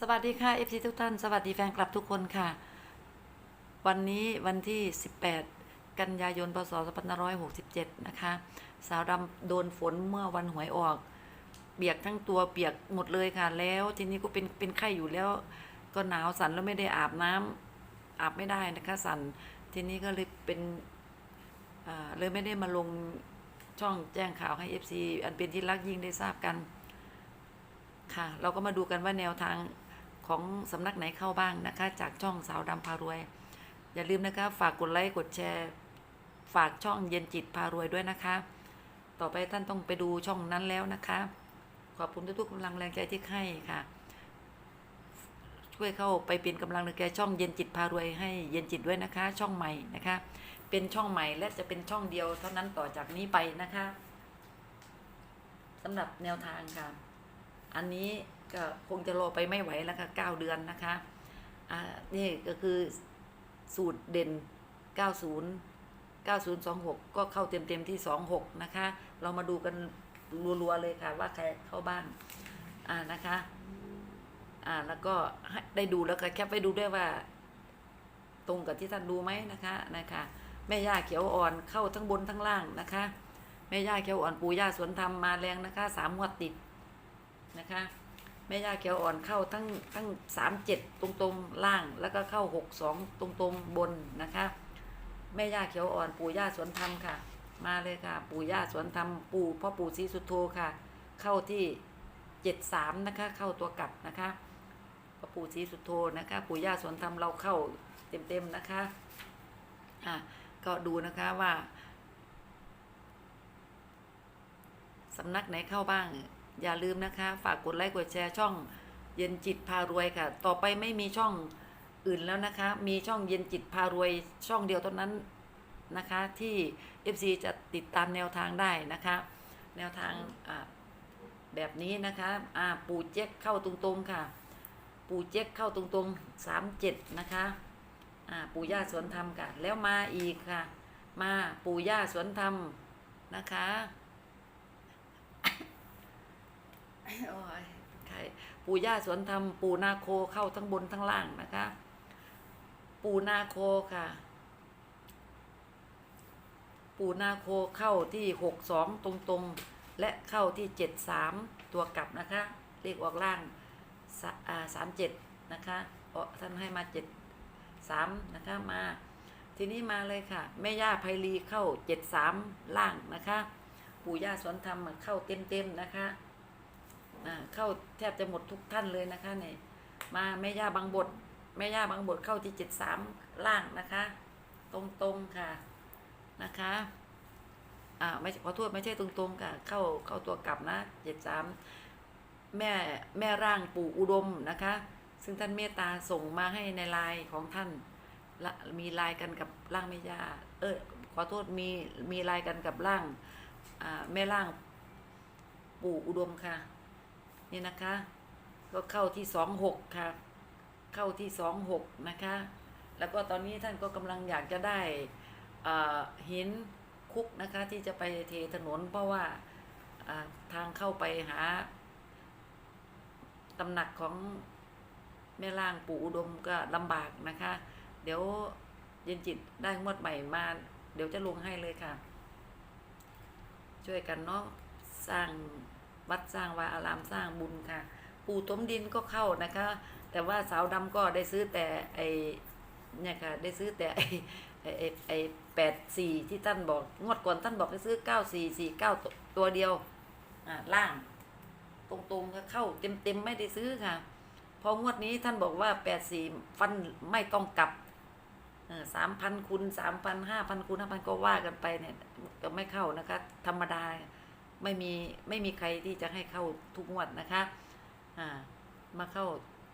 สวัสดีค่ะ FC ทุกท่าน สวัสดีแฟนคลับทุกคนค่ะ วันนี้วันที่ 18 กันยายน พศ 2567 นะคะ สาวดำโดนฝนเมื่อวันหวยออก เปียกทั้งตัวเปียกหมดเลยค่ะ แล้วทีนี้ก็เป็นเป็นไข้อยู่แล้ว ก็หนาวสั่นแล้วไม่ได้อาบน้ำอาบไม่ได้นะคะสั่น ทีนี้ก็เลยเป็นอ่าเลยไม่ได้มาลงช่องแจ้งข่าวให้ FC อันเป็นที่รักยิ่งได้ทราบกันค่ะ เราก็มาดูกันว่าแนวทาง ของสำนักไหนเข้าบ้างนะคะ จากช่องสาวดำพารวย อย่าลืมนะคะฝากกดไลค์กดแชร์ ฝากช่องเย็นจิตพารวยด้วยนะคะ ต่อไปท่านต้องไปดูช่องนั้นแล้วนะคะ ขอบคุณทุกๆกำลังแรงใจที่ให้ค่ะ ช่วยเข้าไปเป็นกำลังในแก่ช่องเย็นจิตพารวยให้เย็นจิตด้วยนะคะ ช่องใหม่นะคะ เป็นช่องใหม่และจะเป็นช่องเดียวเท่านั้นต่อจากนี้ไปนะคะสำหรับแนวทางค่ะ อันนี้ ก็คงจะรอไปไม่ไหวแล้วค่ะเก้าเดือนนะคะอ่านี่ก็คือสูตรเด่น 90 9026 ก็เข้าเต็มๆที่ 26 นะคะ เรามาดูกันรัวๆเลยค่ะ ว่าใครเข้าบ้างอ่านะคะ อ่าแล้วก็ได้ดูแล้วก็แคปไปดูด้วยว่า ตรงกับที่ท่านดูไหมนะคะนะคะแม่ย่าเขียวอ่อนเข้าทั้งบนทั้งล่างนะคะแม่ย่าเขียวอ่อนปู่ย่าสวนธรรมมาแรงนะคะสามงวติดนะคะ แม่ย่าเขียวอ่อนเข้าทั้งทั้งสามเจ็ดตรงตรงๆล่างแล้วก็เข้าหกสองตรงตรงๆบนนะคะ แม่ย่าเขียวอ่อนปู่ย่าสวนธรรมค่ะ มาเลยค่ะ ปู่ย่าสวนธรรมปู่พ่อปู่ศรีสุโธค่ะ เข้าที่เจ็ดสามนะคะ เข้าตัวกลับนะคะพ่อปู่ศรีสุโธนะคะ ปู่ย่าสวนธรรมเราเข้าเต็มๆนะคะอะก็ดูนะคะว่าสำนักไหนเข้าบ้าง อย่าลืมนะคะ ฝากกดไลค์กดแชร์ช่องเย็นจิตพารวยค่ะ ต่อไปไม่มีช่องอื่นแล้วนะคะ มีช่องเย็นจิตพารวยช่องเดียวเท่านั้นนะคะ ที่ FC จะติดตามแนวทางได้นะคะ แนวทางแบบนี้นะคะอ่าปูเจ๊กเข้าตรงๆค่ะ ปูเจ๊กเข้าตรงๆสามเจ็ดนะคะปู่ย่าสวนธรรมค่ะแล้วมาอีกค่ะ มาปู่ย่าสวนธรรมนะคะ โอ้ยใครปู่ย่าสวนธรรม ปู่นาโคเข้าทั้งบนทั้งล่างนะคะ ปู่นาโคค่ะ ปู่นาโคเข้าที่หกสองตรงๆ และเข้าที่เจ็ดสามตัวกลับนะคะ เลขออกล่างสามเจ็ดนะคะออท่านให้มาเจ็ดสามนะคะมา ทีนี้มาเลยค่ะแม่ย่าไพลีเข้าเจ็ดสามล่างนะคะ ปู่ย่าสวนธรรมเข้าเต็มๆนะคะ อ่าเข้าแทบจะหมดทุกท่านเลยนะคะเนี่ยมาแม่ย่าบางบทแม่ย่าบางบทเข้าที่เจ็ดสามล่างนะคะ ตรงๆค่ะนะคะอ่าไม่ขอโทษไม่ใช่ตรงๆค่ะ เข้าเข้าตัวกลับนะเจ็ดสามแม่แม่ร่างปู่อุดมนะคะ ซึ่งท่านเมตตาส่งมาให้ในไลน์ของท่านละมีไลน์กันกับร่างแม่ย่า เออขอโทษมีมีไลน์กันกับร่างอ่าแม่ร่างปู่อุดมค่ะ นี่นะคะ ก็เข้าที่สองหกค่ะ เข้าที่สองหกนะคะ แล้วก็ตอนนี้ท่านก็กำลังอยากจะได้หินคุกนะคะ ที่จะไปเทถนนเพราะว่าอ่าทางเข้าไปหาตำหนักของแม่ล่างปู่อุดมก็ลำบากนะคะ เดี๋ยวเย็นจิตได้งวดใหม่มา เดี๋ยวจะลงให้เลยค่ะ ช่วยกันเนาะสร้าง วัดสร้างวาอารามสร้างบุญค่ะ ปู่ถมดินก็เข้านะคะ แต่ว่าสาวดำก็ได้ซื้อแต่ไอเนี่ยค่ะ ได้ซื้อแต่ไอไอไอแปดสี่ที่ท่านบอก งวดก่อนท่านบอกให้ซื้อเก้าสี่สี่เก้าตัวเดียว อ่าล่าง ตรงๆก็เข้าเต็มเต็มๆไม่ได้ซื้อค่ะ พองวดนี้ท่านบอกว่าแปดสี่ฟันไม่ต้องกลับสามพันคูณสามพันห้าพันคูณห้าพันก็ว่ากันไปเนี่ยก็ไม่เข้านะคะ ธรรมดา ไม่มีไม่มีใครที่จะให้เข้าทุกงวดนะคะอ่ามาเข้า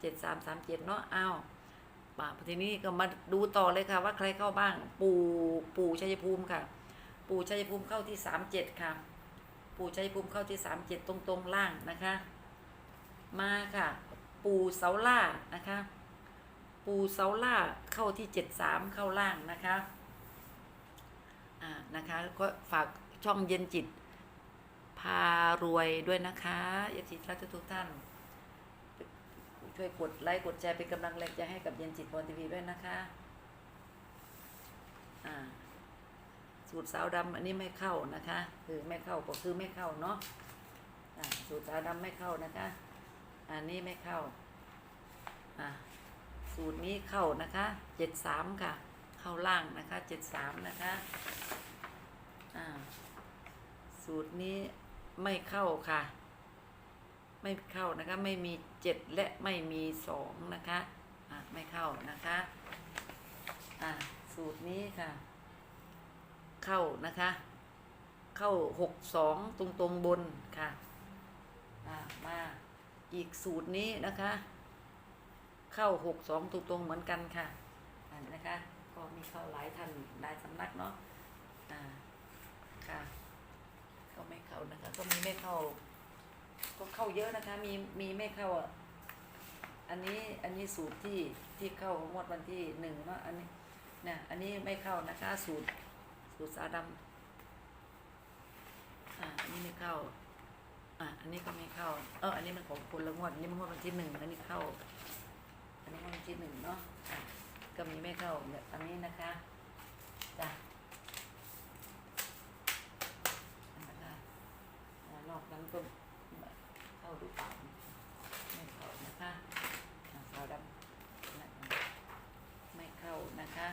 เจ็ดสามสามเจ็ดเนาะอ้าวป่าทีนี้ก็มาดูต่อเลยค่ะ ว่าใครเข้าบ้าง ปู่ปู่ชัยภูมิค่ะ ปู่ชัยภูมิเข้าที่สามเจ็ดค่ะ ปู่ชัยภูมิเข้าที่สามเจ็ดตรงตรงล่างนะคะ มาค่ะ ปู่เสาล่านะคะ ปู่เสาล่าเข้าที่เจ็ดสามเข้าล่างนะคะอ่านะคะก็ฝากช่องเย็นจิต พารวยด้วยนะคะเอฟซีรักทุกท่าน ช่วยกดไลค์กดแชร์เป็นกำลังแรงใจให้กับเย็นจิตพรทีวีด้วยนะคะสูตรสาวดำอันนี้ไม่เข้านะคะ คือไม่เข้าก็คือไม่เข้าเนาะสูตรสาวดำไม่เข้านะคะ อันนี้ไม่เข้าสูตรนี้เข้านะคะเจ็ดสามค่ะ เข้าล่างนะคะเจ็ดสามนะคะสูตรนี้ ไม่เข้าค่ะ ไม่เข้านะคะ ไม่มีเจ็ดและไม่มีสองนะคะอะไม่เข้านะคะอะสูตรนี้ค่ะ เข้านะคะ เข้าหกสองตรงตรงบนค่ะอะมาอีกสูตรนี้นะคะ เข้าหกสองตรงตรงเหมือนกันค่ะอะนะคะ ก็มีเข้าหลายท่านหลายสำนักเนาะอ่าค่ะ ก็ไม่เข้านะคะก็มีไม่เข้า ก็เข้าเยอะนะคะ มีมีไม่เข้าอะอันนี้อันนี้สูตรที่ที่เข้างวดวันที่หนึ่งเนาะอันนี้เนี่ยอันนี้ไม่เข้านะคะสูตรสูตรสาดำอ่าอันนี้ไม่เข้าอ่าอันนี้ก็ไม่เข้า เออ อันนี้มันของคนละงวดอันนี้มันงวดวันที่หนึ่งอันนี้เข้า อันนี้งวดวันที่หนึ่งเนาะอะก็มีไม่เข้าแบบอันนี้นะคะจ้ะอันนั้นนะคะ อ่ากนั้นก็เข้าหรือเปล่าไม่เข้านะคะอะสาวดำนะไม่เข้านะคะ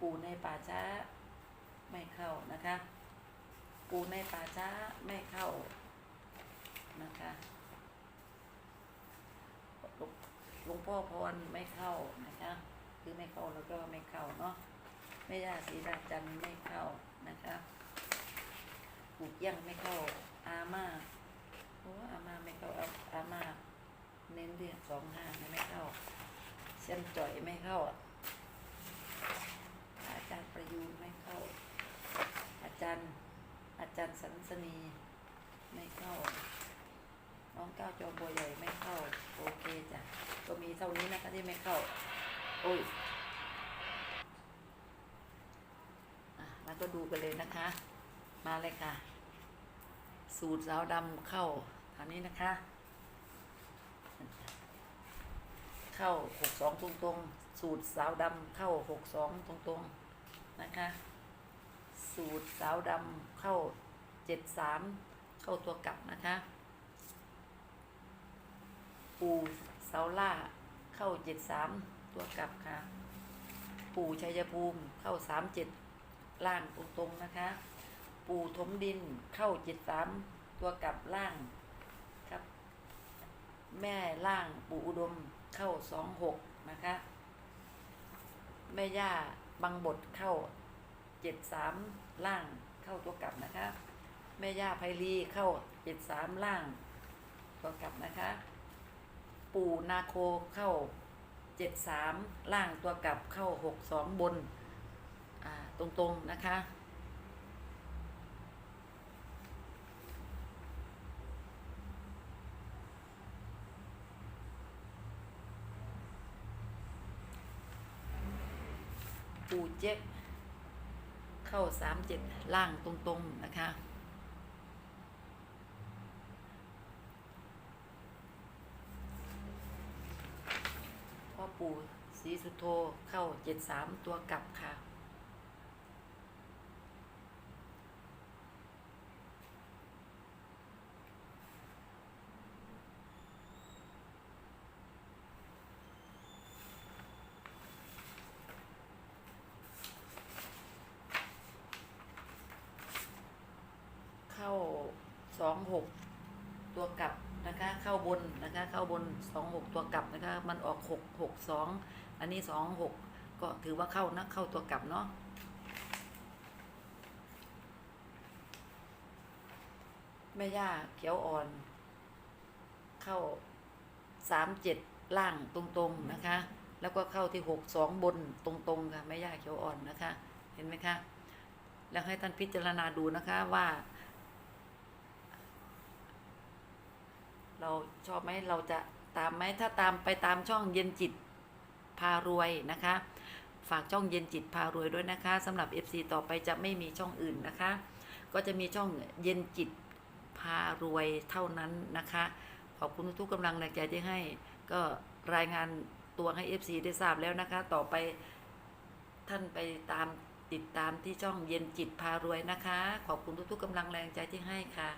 ปูในป่าช้า ไม่เข้านะคะ ปูในป่าช้าไม่เข้านะคะหลวงพ่อพรไม่เข้านะคะ คือไม่เข้าแล้วก็ไม่เข้าเนาะแม่ยาศรีดาจันไม่เข้านะคะ ปู่เอี้ยังไม่เข้าอาม่าโอ้อาม่าไม่เข้าอาอาม่าเน้นเรียกสองห้าไม่เข้าเส้นจ่อยไม่เข้าอาจารย์ประยูนไม่เข้า อาจารย์อาจารย์สันสนีไม่เข้า น้องก้าวจอบัวใหญ่ไม่เข้า โอเคจ้ะก็มีเท่านี้นะคะที่ไม่เข้า โอ้ยอะแล้วก็ดูกันเลยนะคะ มาเลยค่ะ สูตรสาวดำเข้าทางนี้นะคะ เข้าหกสองตรงๆ สูตรสาวดำเข้าหกสองตรงๆนะคะ สูตรสาวดำเข้าเจ็ดสามเข้าตัวกลับนะคะ ปูเสาล่าเข้าเจ็ดสามตัวกลับค่ะ ปูชัยภูมิเข้าสามเจ็ดล่างตรงๆนะคะ ปู่ถมดินเข้าเจ็ดสามตัวกลับล่างครับ แม่ล่างปู่อุดมเข้าสองหกนะคะ แม่ย่าบางบทเข้าเจ็ดสามล่างเข้าตัวกลับนะคะ แม่ย่าไพลีเข้าเจ็ดสามล่าง ตัวกลับนะคะ ปู่นาโคเข้าเจ็ดสามล่างตัวกลับเข้าหกสองบนตรงๆนะคะ ปูเจ๊กเข้าสามเจ็ดล่างตรงๆนะคะ พ่อปู่สีสุโธเข้าเจ็ดสามตัวกลับค่ะ เข้าส องหกตัวกลับนะคะ เข้าบนนะคะ เข้าบนสองหกตัวกลับนะคะ มันออกหกหกสองอันนี้สองหกก็ถือว่าเข้านะเข้าตัวกลับเนาะแม่ย่าเขียวอ่อน เข้าสามเจ็ดล่างตรงๆนะคะ แล้วก็เข้าที่หกสองบนตรงๆค่ะแม่ย่าเขียวอ่อนนะคะ เห็นไหมคะ แล้วให้ท่านพิจารณาดูนะคะว่า เราชอบไหมเราจะตามไหมถ้าตามไปตามช่องเย็นจิตพารวยนะคะ ฝากช่องเย็นจิตพารวยด้วยนะคะสำหรับ FC ต่อไปจะไม่มีช่องอื่นนะคะ ก็จะมีช่องเย็นจิตพารวยเท่านั้นนะคะ ขอบคุณทุกๆกำลังแรงใจที่ให้ ก็รายงานตัวให้ FC ได้ทราบแล้วนะคะ ต่อไปท่านไปตามติดตามที่ช่องเย็นจิตพารวยนะคะ ขอบคุณทุกๆกำลังแรงใจที่ให้ค่ะ